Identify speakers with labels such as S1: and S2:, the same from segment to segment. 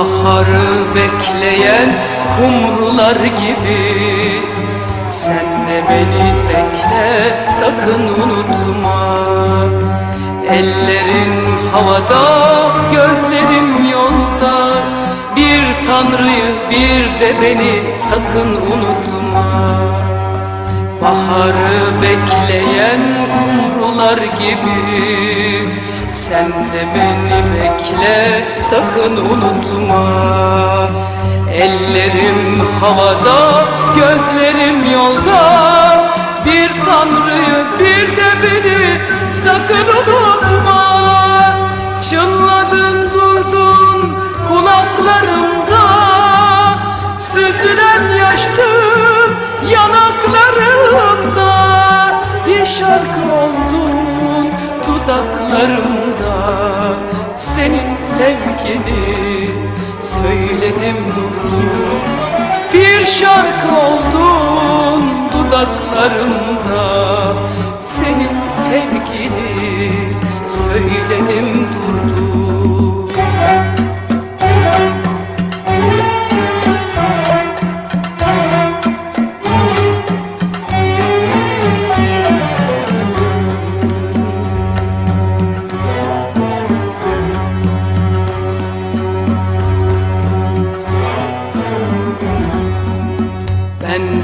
S1: Baharı bekleyen kumrular gibi. Sen de beni bekle sakın unutma. Ellerin havada gözlerim yolda. Bir tanrıyı bir de beni sakın unutma. Baharı bekleyen kumrular gibi Sen de beni bekle sakın unutma. Ellerim havada gözlerim yolda. Bir tanrıyı bir de beni sakın unutma. Çınladın durdun kulaklarımda. Süzülen yaştın yanaklarımda. Bir şarkı oldun dudaklarımda sevgini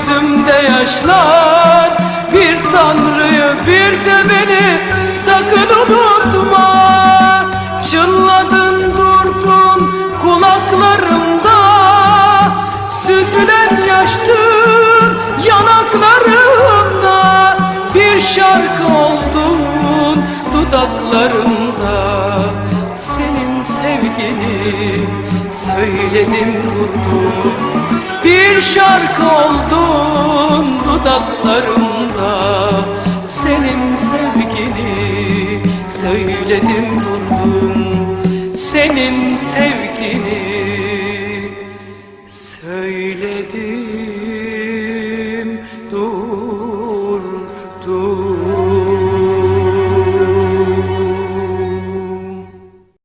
S1: gözümde yaşlar Bir tanrıyı bir de beni sakın unutma. Çınladın durdun kulaklarımda Süzülen yaştın yanaklarımda. Bir şarkı oldun dudaklarımda gidip söyledim durdum Bir şarkı oldun dudaklarımda. Senin sevgini söyledim durdum. Senin sevgini söyledim durdum.